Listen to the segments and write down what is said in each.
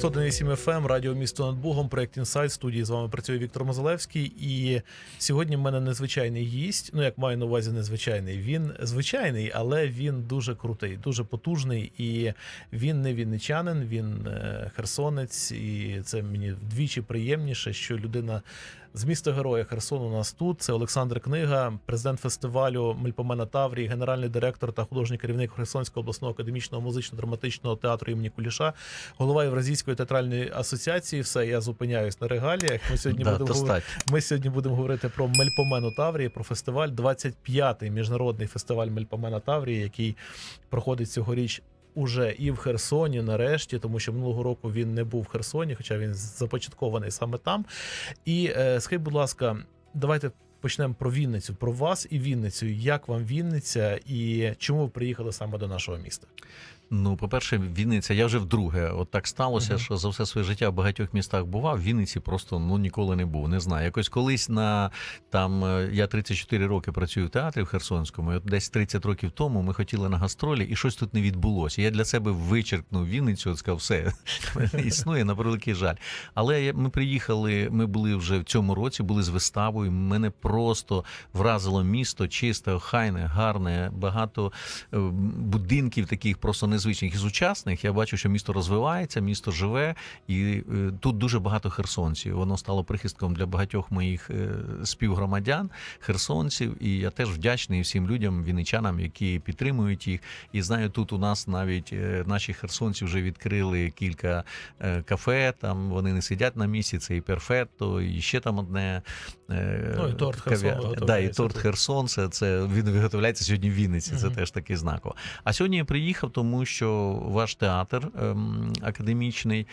101,7 FM, радіо місто над Богом, проект Інсайт. Студії з вами працює Віктор Мозалевський. І сьогодні в мене незвичайний гість. Ну як маю на увазі, незвичайний. Він звичайний, але він дуже крутий, дуже потужний. І він не вінничанин, він е, херсонець. І це мені вдвічі приємніше, що людина з міста Героя Херсон у нас тут. Це Олександр Книга, президент фестивалю Мельпомена Таврії, генеральний директор та художній керівник Херсонського обласного академічного музично-драматичного театру імені Куліша, голова Євразійської театральної асоціації. Все, я зупиняюсь на регаліях. Ми сьогодні Да, будемо говорити. Ми сьогодні будемо говорити про Мельпомену Таврії, про фестиваль 25-й міжнародний фестиваль Мельпомена Таврії, який проходить цьогоріч. Уже і в Херсоні, нарешті, тому що минулого року він не був в Херсоні, хоча він започаткований саме там. І е, скажіть, будь ласка, давайте почнемо про Вінницю, про вас і Вінницю. Як вам Вінниця і чому ви приїхали саме до нашого міста? Ну, по-перше, Вінниця, я вже вдруге. От так сталося, Мгм. що за все своє життя в багатьох містах бував. В Вінниці просто ну ніколи не був. Не знаю. Якось колись на там е, я 34 роки працюю в театрі в Херсонському. і От десь 30 років тому ми хотіли на гастролі, і щось тут не відбулося. Я для себе вичеркнув Вінницю, от сказав, все існує на превеликий жаль. Але ми приїхали, ми були вже в цьому році, були з виставою. Мене просто вразило місто, чисте, охайне, гарне, багато е, будинків таких просто незвичних і сучасних. Я бачу, що місто розвивається, місто живе, і е, тут дуже багато херсонців. Воно стало прихистком для багатьох моїх е, співгромадян, херсонців. І я теж вдячний всім людям, вінничанам, які підтримують їх. І знаю, тут у нас навіть е, наші херсонці вже відкрили кілька кафе. Там вони не сидять на місці. Це і перфетто, і ще там одне. Ну, і торт Херсон Да, і торт. Херсон. Це, це він виготовляється сьогодні в Вінниці. Це Мгм. теж такий знаково. А сьогодні я приїхав, тому що ваш театр ем, академічний.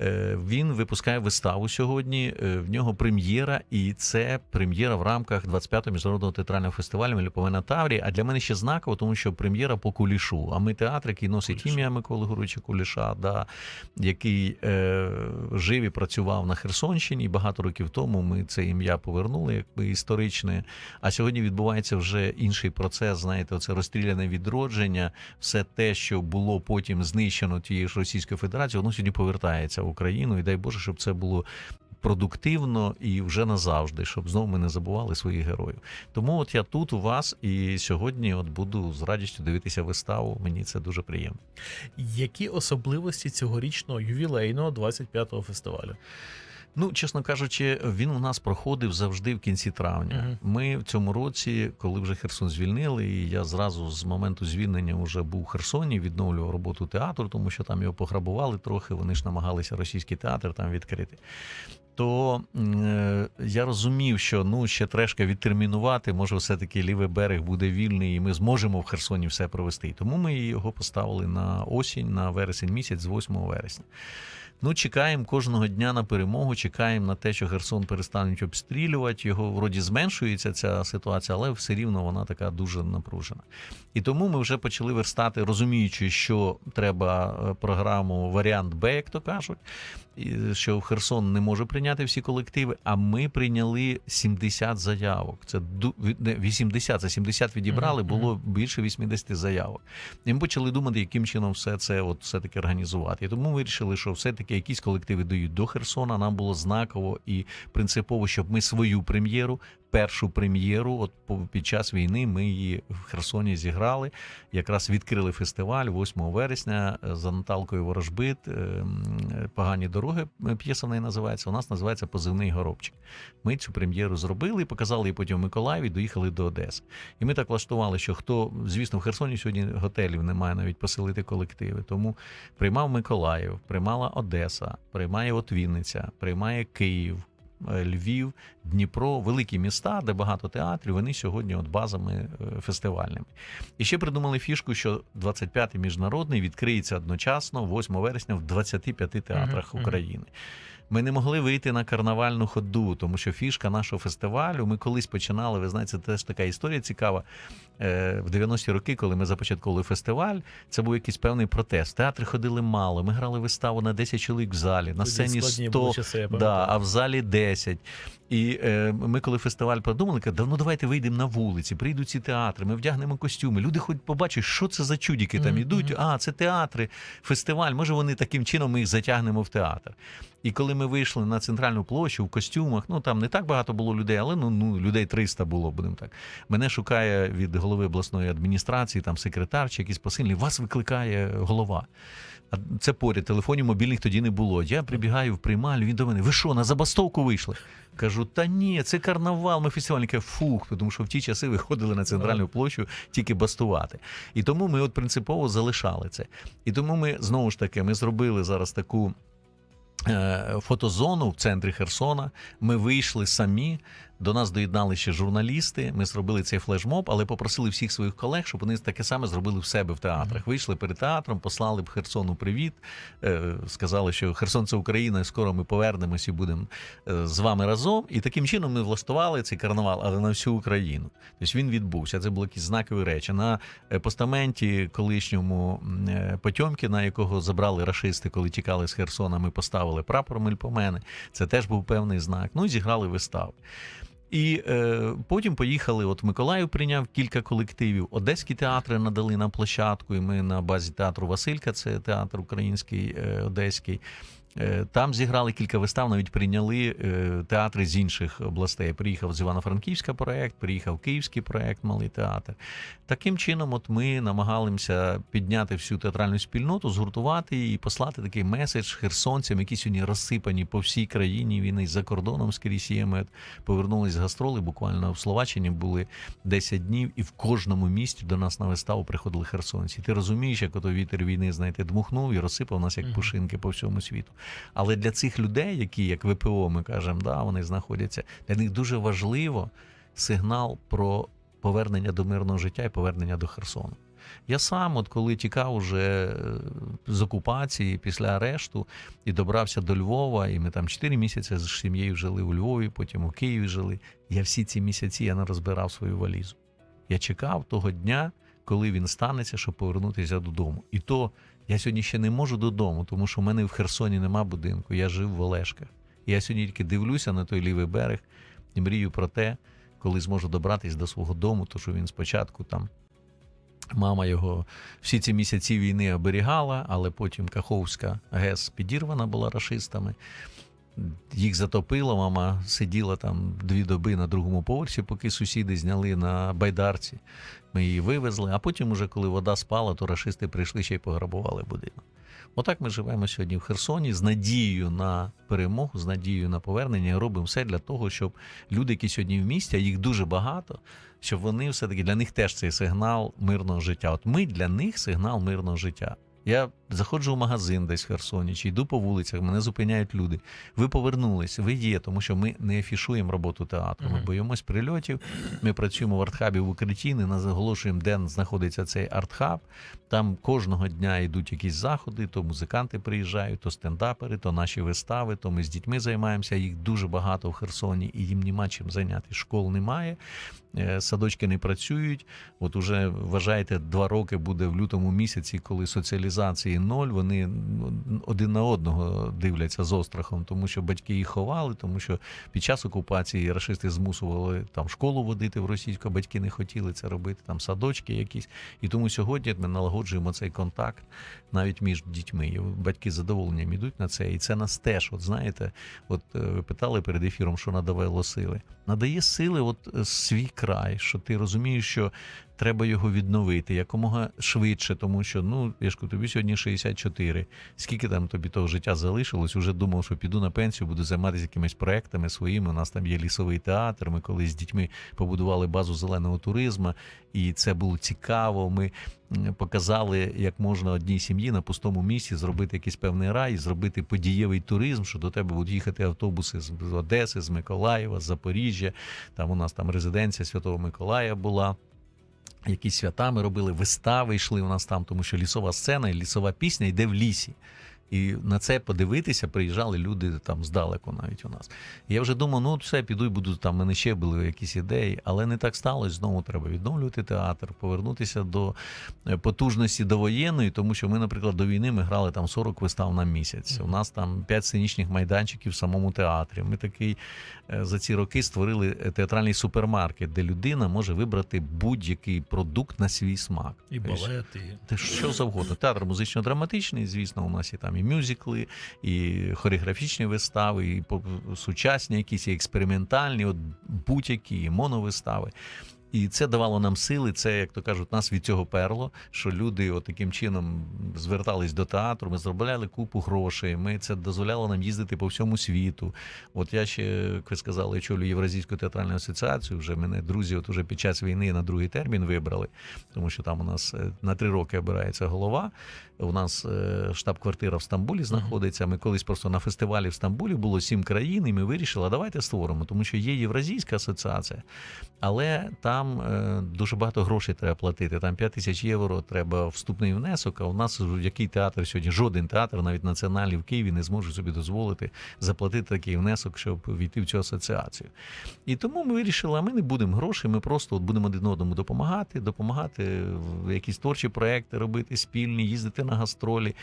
Е, Він випускає виставу сьогодні. е, В нього прем'єра, і це прем'єра в рамках 25-го міжнародного театрального фестивалю Меліповина Таврії. А для мене ще знаково, тому що прем'єра по кулішу. А ми театр, який носить Куліш. ім'я Миколи Гуруча Куліша, да, який е, жив і працював на Херсонщині. Багато років тому ми це ім'я повернули, якби історичне. А сьогодні відбувається вже інший процес. Знаєте, оце розстріляне відродження, все те, що було потім знищено тією ж Російською Федерацією, воно сьогодні повертається Україну. І дай Боже, щоб це було. Продуктивно і вже назавжди, щоб знову ми не забували своїх героїв. Тому от я тут у вас і сьогодні от буду з радістю дивитися виставу. Мені це дуже приємно. Які особливості цьогорічного ювілейного 25-го фестивалю? Ну, чесно кажучи, він у нас проходив завжди в кінці травня. Мгм. Ми в цьому році, коли вже Херсон звільнили, і я зразу з моменту звільнення вже був в Херсоні, відновлював роботу театру, тому що там його пограбували трохи. Вони ж намагалися російський театр там відкрити. То е, я розумів, що ну ще трешки відтермінувати, може, все-таки лівий берег буде вільний, і ми зможемо в Херсоні все провести. Тому ми його поставили на осінь, на вересень місяць з 8 вересня. Ну, чекаємо кожного дня на перемогу, чекаємо на те, що Херсон перестануть обстрілювати. Його вроді зменшується ця ситуація, але все рівно вона така дуже напружена. І тому ми вже почали верстати, розуміючи, що треба е, програму варіант Б, як то кажуть, що Херсон не може прийняти всі колективи. А ми прийняли 70 заявок. Це ду- 80, це 70 відібрали, було більше 80 заявок. І ми почали думати, яким чином все це от все-таки організувати. І тому ми вирішили, що все-таки якісь колективи дають до Херсона. Нам було знаково і принципово, щоб ми свою прем'єру, першу прем'єру, от під час війни, ми її в Херсоні зіграли. Якраз відкрили фестиваль 8 вересня е, за Наталкою Ворожбит. е, м, е, Погані дороги е, п'єса в неї називається. У нас називається Позивний горобчик. Ми цю прем'єру зробили показали її потім в Миколаєві, доїхали до Одеси. І ми так влаштували, що хто, звісно, в Херсоні сьогодні готелів немає навіть поселити колективи. Тому приймав Миколаїв, приймала Одеса, приймає от Вінниця, приймає Київ. Е, Львів, Дніпро, великі міста, де багато театрів, вони сьогодні от базами е, фестивальними. І ще придумали фішку, що 25-й міжнародний відкриється одночасно 8 вересня в 25 театрах. України. Ми не могли вийти на карнавальну ходу, тому що фішка нашого фестивалю. Ми колись починали. Ви знаєте, це теж така історія цікава. Е, В 90-ті роки, коли ми започатковували фестиваль, це був якийсь певний протест. Театри ходили мало. Ми грали виставу на 10 чоловік в залі, на сцені 100, часи, да, а в залі 10. І е, ми, коли фестиваль продумали, казали, ну давайте вийдемо на вулиці, прийдуть ці театри, ми вдягнемо костюми. Люди хоч побачать, що це за чудіки там Мгм, ідуть. А, це театри, фестиваль. Може, вони таким чином ми їх затягнемо в театр. І коли ми вийшли на центральну площу в костюмах, ну там не так багато було людей, але ну, ну людей 300 було, будемо так. Мене шукає від голови обласної адміністрації, там секретар чи якийсь посильний. Вас викликає голова. А це поряд, телефонів мобільних тоді не було. Я прибігаю в приймальню, він до мене: ви що, на забастовку вийшли? Кажу, та ні, це карнавал, ми фестиваль. Він каже, фух, тому що в ті часи виходили на центральну площу тільки бастувати. І тому ми от принципово залишали це. І тому ми знову ж таки ми зробили зараз таку. Е, Фотозону в центрі Херсона. Ми вийшли самі. До нас доєднали ще журналісти. Ми зробили цей флешмоб, але попросили всіх своїх колег, щоб вони таке саме зробили в себе в театрах. Вийшли перед театром, послали б Херсону привіт. е, Сказали, що Херсон це Україна, і скоро ми повернемось і будемо е, з вами разом. І таким чином ми влаштували цей карнавал, але на всю Україну. Тобто він відбувся. Це були якісь знакові речі. На е, постаменті колишньому Потьомкіна, якого забрали рашисти, коли тікали з Херсона, ми поставили прапор Мельпомени. Це теж був певний знак. Ну і зіграли вистави. І е, потім поїхали. От Миколаїв прийняв кілька колективів. Одеські театри надали нам площадку, і ми на базі театру Василька, це театр український, е, одеський. Е, Там зіграли кілька вистав, навіть прийняли е, театри з інших областей. Приїхав з Івано-Франківська проект, приїхав Київський проект, малий театр. Таким чином, от ми намагалися підняти всю театральну спільноту, згуртувати її і послати такий меседж херсонцям, які сьогодні розсипані по всій країні. Війни за кордоном скрізь є. Ми повернулись з гастроли. Буквально в Словаччині були 10 днів, і в кожному місті до нас на виставу приходили херсонці. Ти розумієш, як ото вітер війни, знаєте, дмухнув і розсипав нас як пушинки по всьому світу. Але для цих людей, які як ВПО, ми кажемо, да, вони знаходяться, для них дуже важливо сигнал про повернення до мирного життя і повернення до Херсону. Я сам, от коли тікав уже е, з окупації після арешту і добрався до Львова, і ми там 4 місяці з сім'єю жили у Львові, потім у Києві жили. Я всі ці місяці я не розбирав свою валізу. Я чекав того дня, коли він станеться, щоб повернутися додому. І то я сьогодні ще не можу додому, тому що в мене в Херсоні нема будинку. Я жив в Олешках. Я сьогодні тільки дивлюся на той лівий берег і мрію про те, коли зможу добратися до свого дому, тому що він спочатку там. Мама його всі ці місяці війни оберігала, але потім Каховська ГЕС підірвана була рашистами. Їх затопило, мама сиділа там дві доби на другому поверсі, поки сусіди зняли на байдарці. Ми її вивезли, а потім, уже коли вода спала, то рашисти прийшли ще й пограбували будинок. Отак ми живемо сьогодні в Херсоні з надією на перемогу, з надією на повернення. Робимо все для того, щоб люди, які сьогодні в місті, а їх дуже багато, щоб вони все-таки для них теж цей сигнал мирного життя. От ми для них сигнал мирного життя. Я заходжу в магазин десь в Херсоні, чи йду по вулицях, мене зупиняють люди. Ви повернулись, ви є, тому що ми не афішуємо роботу театру. Ми боїмось прильотів. Ми працюємо в артхабі в Укритті, не наголошуємо, де знаходиться цей артхаб. Там кожного дня йдуть якісь заходи, то музиканти приїжджають, то стендапери, то наші вистави, то ми з дітьми займаємося. Їх дуже багато в Херсоні, і їм нема чим зайняти. Школ немає, е, садочки не працюють. От уже вважаєте, два роки буде в лютому місяці, коли соціалізації ноль. Вони ну, один на одного дивляться з острахом, тому що батьки їх ховали, тому що під час окупації рашисти змусували там школу водити в російську, батьки не хотіли це робити, там садочки якісь. І тому сьогодні ми налагоджуємо цей контакт навіть між дітьми. І батьки з задоволенням ідуть на це. І це нас теж, от знаєте, от е, ви питали перед ефіром, що надавало сили. Надає сили, от е, свій край, що ти розумієш, що треба його відновити якомога швидше, тому що ну я ж кажу, тобі сьогодні 64. Скільки там тобі того життя залишилось? Уже думав, що піду на пенсію, буду займатися якимись проектами своїми. У нас там є лісовий театр. Ми колись з дітьми побудували базу зеленого туризму, і це було цікаво. Ми показали, як можна одній сім'ї на пустому місці зробити якийсь певний рай, зробити подієвий туризм, що до тебе будуть їхати автобуси з Одеси, з Миколаєва, з Запоріжжя. Там у нас там резиденція Святого Миколая була. Якісь свята ми робили, вистави йшли у нас там, тому що лісова сцена і лісова пісня йде в лісі. І на це подивитися приїжджали люди там здалеку навіть у нас. І я вже думав, ну все, піду і буду там. Мене ще були якісь ідеї, але не так сталося. Знову треба відновлювати театр, повернутися до е, потужності довоєнної, тому що ми, наприклад, до війни ми грали там 40 вистав на місяць. У нас там 5 сценічних майданчиків в самому театрі. Ми такий е, за ці роки створили е, театральний супермаркет, де людина може вибрати будь-який продукт на свій смак. І балет, і Та що завгодно. Театр музично-драматичний, звісно, у нас є там і мюзикли, і хореографічні вистави, і сучасні якісь, і експериментальні, от будь-які, і моновистави. І це давало нам сили. Це, як то кажуть, нас від цього перло, що люди от таким чином звертались до театру. Ми заробляли купу грошей. Ми це дозволяло нам їздити по всьому світу. От я ще, як ви сказали, очолюю Євразійську театральну асоціацію. Вже мене друзі, от уже під час війни на другий термін вибрали, тому що там у нас е, на три роки обирається голова. У нас е, штаб-квартира в Стамбулі знаходиться. Ми колись просто на фестивалі в Стамбулі було сім країн, і ми вирішили, а давайте створимо, тому що є Євразійська асоціація, але там е, дуже багато грошей треба платити. Там 5 тисяч євро треба вступний внесок. А у нас який театр сьогодні? Жоден театр, навіть національний в Києві, не зможе собі дозволити заплатити такий внесок, щоб війти в цю асоціацію. І тому ми вирішили, а ми не будемо грошей, ми просто от будемо один одному допомагати, допомагати якісь творчі проекти робити спільні, їздити на гастролі.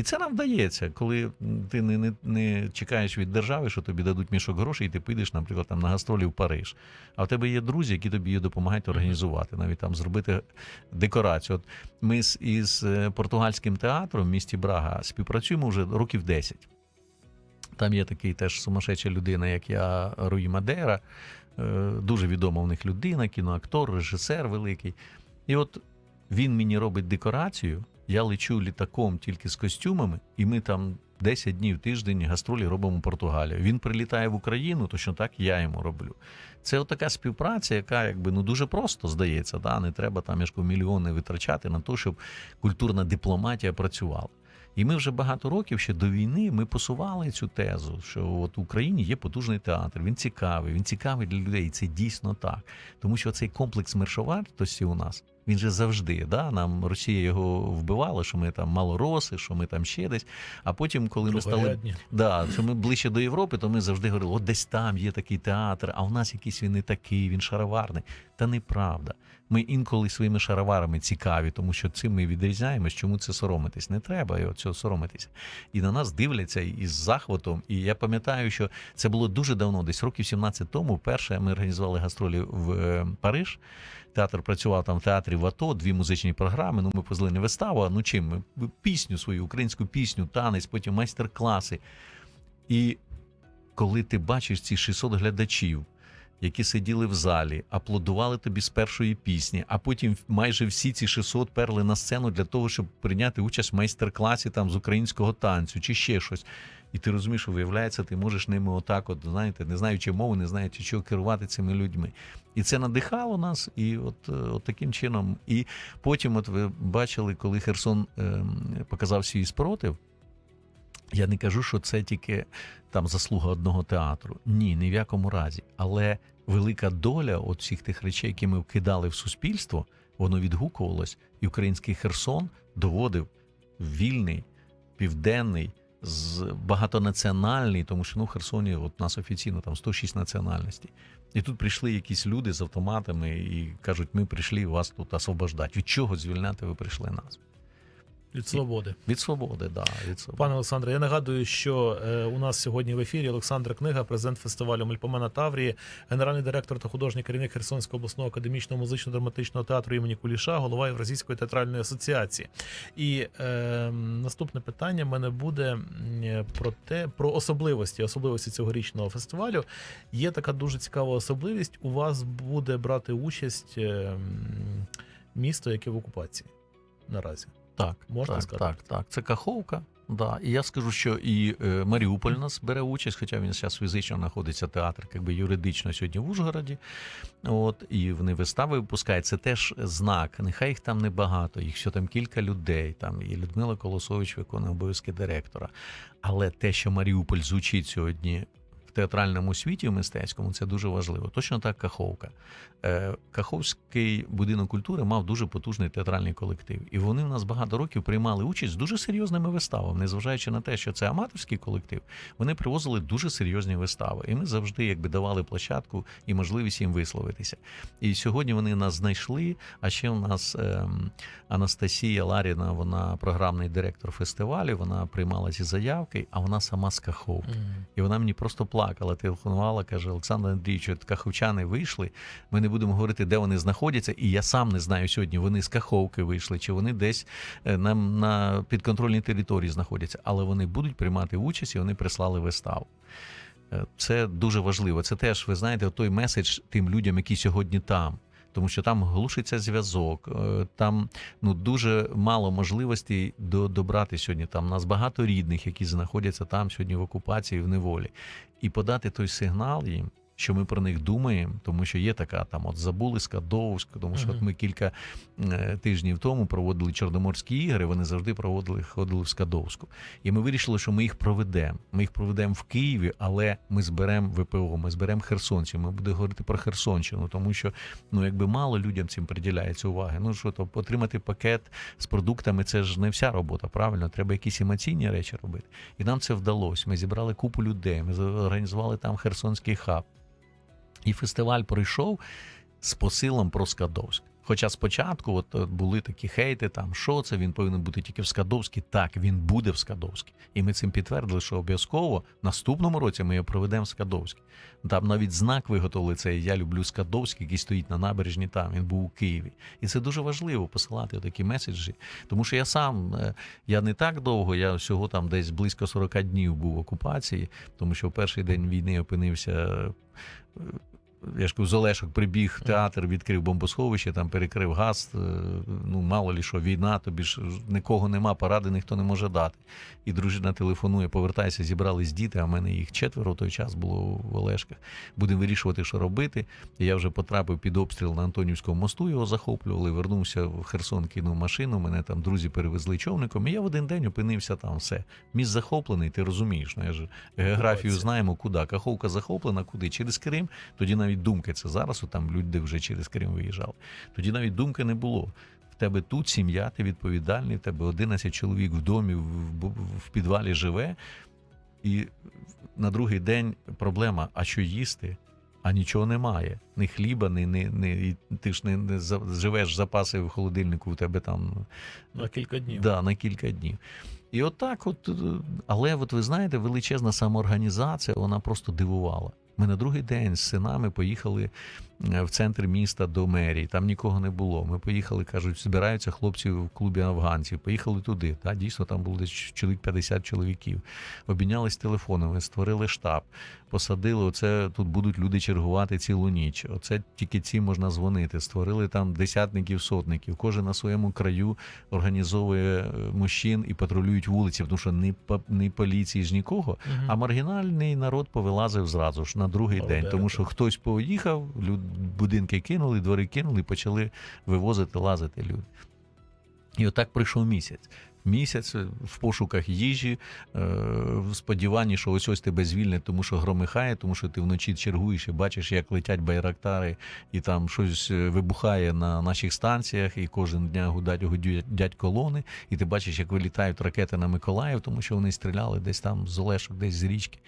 І це нам вдається, коли ти не, не, не чекаєш від держави, що тобі дадуть мішок грошей, і ти підеш, наприклад, там на гастролі в Париж. А в тебе є друзі, які тобі її допомагають організувати, навіть там зробити декорацію. От ми з із е, португальським театром в місті Брага співпрацюємо вже років 10. Там є такий теж сумасшедша людина, як я, Руї Мадера, е, дуже відома в них людина, кіноактор, режисер великий. І от він мені робить декорацію, я лечу літаком тільки з костюмами, і ми там 10 днів тиждень гастролі робимо в Португалію. Він прилітає в Україну, точно так я йому роблю. Це така співпраця, яка якби ну дуже просто здається. Да? Не треба там я ж кажу, мільйони витрачати на те, щоб культурна дипломатія працювала. І ми вже багато років ще до війни ми посували цю тезу, що от в Україні є потужний театр. Він цікавий, він цікавий для людей. І це дійсно так. Тому що цей комплекс мершовартості у нас він же завжди. Да? Нам Росія його вбивала, що ми там малороси, що ми там ще десь. А потім, коли ми стали. Да, що ми ближче до Європи, то ми завжди говорили, от десь там є такий театр, а у нас якийсь він не такий, він шароварний. Та неправда. Ми інколи своїми шароварами цікаві, тому що цим ми відрізняємось, чому це соромитись. Не треба його цього соромитися. І на нас дивляться із захватом. І я пам'ятаю, що це було дуже давно, десь років 17 тому. Вперше ми організували гастролі в е, Париж. Театр працював там в театрі в АТО, дві музичні програми. Ну, ми позли не виставу, а ну чим? Ми пісню свою, українську пісню, танець, потім майстер-класи. І коли ти бачиш ці 600 глядачів, які сиділи в залі, аплодували тобі з першої пісні, а потім майже всі ці 600 перли на сцену для того, щоб прийняти участь в майстер-класі там з українського танцю чи ще щось. І ти розумієш, що виявляється, ти можеш ними отак, от знаєте, не знаючи мови, не знаючи, чого керувати цими людьми. І це надихало нас, і от, е, от таким чином. І потім, от ви бачили, коли Херсон ем, показав свій спротив. Я не кажу, що це тільки там заслуга одного театру. Ні, ні в якому разі. Але велика доля от всіх тих речей, які ми вкидали в суспільство, воно відгукувалось, і український Херсон доводив вільний, південний, з багатонаціональний, тому що ну в Херсоні от нас офіційно там 106 національностей. І тут прийшли якісь люди з автоматами і кажуть: ми прийшли вас тут освобождати. Від чого звільняти ви прийшли нас? Від свободи. Від свободи, да, від свободи. Пане Олександре, я нагадую, що е, у нас сьогодні в ефірі Олександр Книга, президент фестивалю Мельпомена Таврії, генеральний директор та художній керівник Херсонського обласного академічного музично-драматичного театру імені Куліша, голова Євразійської театральної асоціації. І е, наступне питання в мене буде про те, про особливості, особливості цьогорічного фестивалю. Є така дуже цікава особливість. У вас буде брати участь е, місто, яке в окупації наразі. Так, Можна так, сказати? так, так. Це Каховка. Да. І я скажу, що і е, Маріуполь нас бере участь, хоча він зараз фізично знаходиться театр, якби юридично сьогодні в Ужгороді. От, і вони вистави випускають. Це теж знак. Нехай їх там небагато, їх все там кілька людей. Там і Людмила Колосович виконує обов'язки директора. Але те, що Маріуполь звучить сьогодні в театральному світі, в мистецькому, це дуже важливо. Точно так Каховка. Е, Каховський будинок культури мав дуже потужний театральний колектив. І вони в нас багато років приймали участь з дуже серйозними виставами, незважаючи на те, що це аматорський колектив, вони привозили дуже серйозні вистави. І ми завжди якби давали площадку і можливість їм висловитися. І сьогодні вони нас знайшли. А ще у нас ем, Анастасія Ларіна, вона програмний директор фестивалю. Вона приймала ці заявки, а вона сама з Каховки. Мгм. І вона мені просто плакала, телефонувала, каже: Олександр Андрійович, каховчани вийшли. Ми не будемо говорити, де вони знаходяться, і я сам не знаю сьогодні. Вони з Каховки вийшли, чи вони десь е, на, на підконтрольній території знаходяться, але вони будуть приймати участь і вони прислали виставу. Е, Це дуже важливо. Це теж, ви знаєте, той меседж тим людям, які сьогодні там. Тому що там глушиться зв'язок, е, там ну дуже мало можливостей до, добрати сьогодні. Там нас багато рідних, які знаходяться там сьогодні в окупації, в неволі, і подати той сигнал їм. Що ми про них думаємо, тому що є така там от забули Скадовськ, тому що от ми кілька е, тижнів тому проводили Чорноморські ігри. Вони завжди проводили ходили в Скадовську. І ми вирішили, що ми їх проведемо. Ми їх проведемо в Києві, але ми зберемо ВПО, ми зберемо херсонців. Ми будемо говорити про Херсонщину, тому що ну якби мало людям цим приділяється уваги. Ну що то отримати пакет з продуктами, це ж не вся робота. Правильно, треба якісь емоційні речі робити. І нам це вдалося. Ми зібрали купу людей. Ми організували там Херсонський хаб. І фестиваль пройшов з посилом про Скадовськ. Хоча спочатку от, е, були такі хейти, там що це він повинен бути тільки в Скадовській. Так, він буде в Скадовській. І ми цим підтвердили, що обов'язково в наступному році ми його проведемо в Скадовській. Там навіть знак виготовили цей Я люблю Скадовський, який стоїть на набережні там. Він був у Києві. І це дуже важливо посилати такі меседжі. Тому що я сам, е, я не так довго, я всього там десь близько 40 днів був в окупації, тому що в перший день війни опинився. Я ж кажу, з Олешок прибіг театр, відкрив бомбосховище, там перекрив газ. е, Ну, мало лі що, війна, тобі ж нікого нема, поради ніхто не може дати. І дружина телефонує, повертайся, зібрались діти, а в мене їх четверо той час було в Олешках. Будемо вирішувати, що робити. Я вже потрапив під обстріл на Антонівському мосту, його захоплювали. Вернувся в Херсон, кинув машину. Мене там друзі перевезли човником. І я в один день опинився там. Все. Міст захоплений, ти розумієш. Ну, я ж географію знаємо, куди. Каховка захоплена, куди? Через Крим. Тоді навіть думки це зараз. Там люди вже через Крим виїжджали. Тоді навіть думки не було. В тебе тут сім'я, ти відповідальний, в тебе 11 чоловік в домі, в, підвалі живе. І на другий день проблема: а що їсти? А нічого немає. Ні хліба, ні, ні, ні, ти ж не, не живеш запаси в холодильнику, у тебе там На кілька днів. Да, на кілька днів. І отак, от, е, але от ви знаєте, величезна самоорганізація, вона просто дивувала. Ми на другий день з синами поїхали в центр міста до мерії. Там нікого не було. Ми поїхали, кажуть, збираються хлопці в клубі афганців. Поїхали туди. Та дійсно там було десь чоловік 50 чоловіків. Обмінялись телефонами, створили штаб, посадили. Оце тут будуть люди чергувати цілу ніч. Оце тільки ці можна дзвонити. Створили там десятників, сотників. Кожен на своєму краю організовує е, мужчин і патрулюють вулиці, тому що по- ні поліції ж нікого. А маргінальний народ повилазив зразу ж на другий день, тому що хтось поїхав, люд, будинки кинули, двори кинули, почали вивозити, лазити люди. І отак пройшов місяць. Місяць в пошуках їжі, е, в сподіванні, що ось ось тебе звільнять, тому що громихає, тому що ти вночі чергуєш і бачиш, як летять байрактари, і там щось е, вибухає на наших станціях, і кожен дня гудять, гудять колони, і ти бачиш, як вилітають ракети на Миколаїв, тому що вони стріляли десь там з Олешок, десь з річки.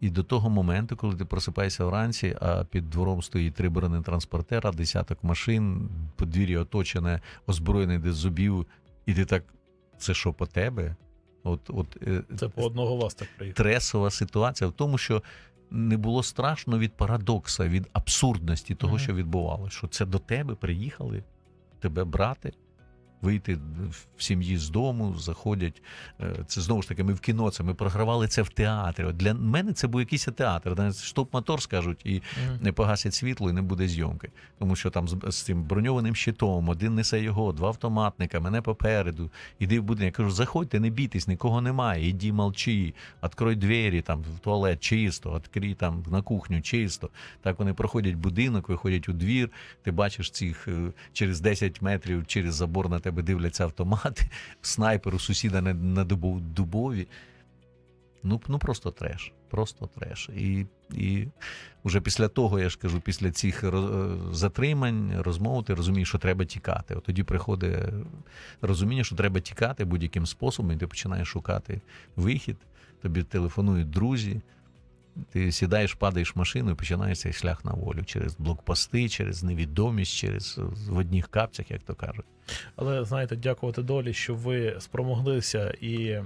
І до того моменту, коли ти просипаєшся вранці, а під двором стоїть три бронетранспортера, десяток машин, подвір'я оточене, озброєне до зубів, і ти так, це що по тебе? От, от е, Це по одного вас так приїхав. стресова ситуація в тому, що не було страшно від парадокса, від абсурдності того, Мгм. що відбувалося. Що це до тебе приїхали, тебе брати, вийти в сім'ї з дому, заходять. Е, Це знову ж таки, ми в кіно, це ми програвали це в театрі. От для мене це був якийсь театр. Знаєте, Стоп-мотор скажуть, і не погасять світло і не буде зйомки. Тому що там з, з цим броньованим щитом, один несе його, два автоматника, мене попереду. Іди в будинок. Я кажу, заходьте, не бійтесь, нікого немає. Іди молчи, відкрой двері, там в туалет чисто, відкрий там на кухню чисто. Так вони проходять будинок, виходять у двір. Ти бачиш цих е, через 10 метрів через забор на тебе дивляться автомати, снайпер у сусіда на, на дубов- дубові. Ну, ну просто треш. Просто треш. І, і вже після того, я ж кажу, після цих затримань, розмов, ти розумієш, що треба тікати. От тоді приходить розуміння, що треба тікати будь-яким способом, і ти починаєш шукати вихід, тобі телефонують друзі. Ти сідаєш, падаєш в машину і починаєш цей шлях на волю через блокпости, через невідомість, через е, в одних капцях, як то кажуть. Але знаєте, дякувати долі, що ви спромоглися і е,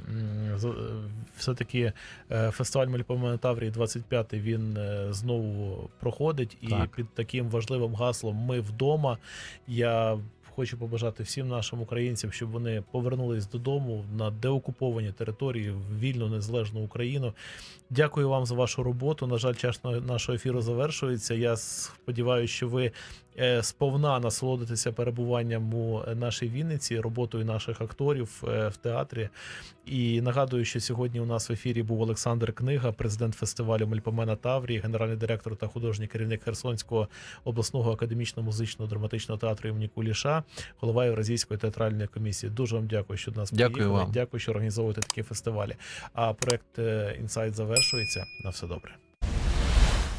все-таки е, фестиваль Мельпомена Таврії 25 він знову проходить, і Так. під таким важливим гаслом Ми вдома. Я хочу побажати всім нашим українцям, щоб вони повернулись додому на деокуповані території в вільну незалежну Україну. Дякую вам за вашу роботу. На жаль, час нашого ефіру завершується. Я сподіваюся, що ви сповна насолодитеся перебуванням у е, нашій Вінниці, роботою наших акторів е, в театрі. І нагадую, що сьогодні у нас в ефірі був Олександр Книга, президент фестивалю Мельпомена Таврії, генеральний директор та художній керівник Херсонського обласного академічно-музичного драматичного театру імені Куліша, голова Євразійської театральної комісії. Дуже вам дякую, що до нас Дякую приїхали. вам. Дякую, що організовуєте такі фестивалі. А проект інсайт завершується. На все добре.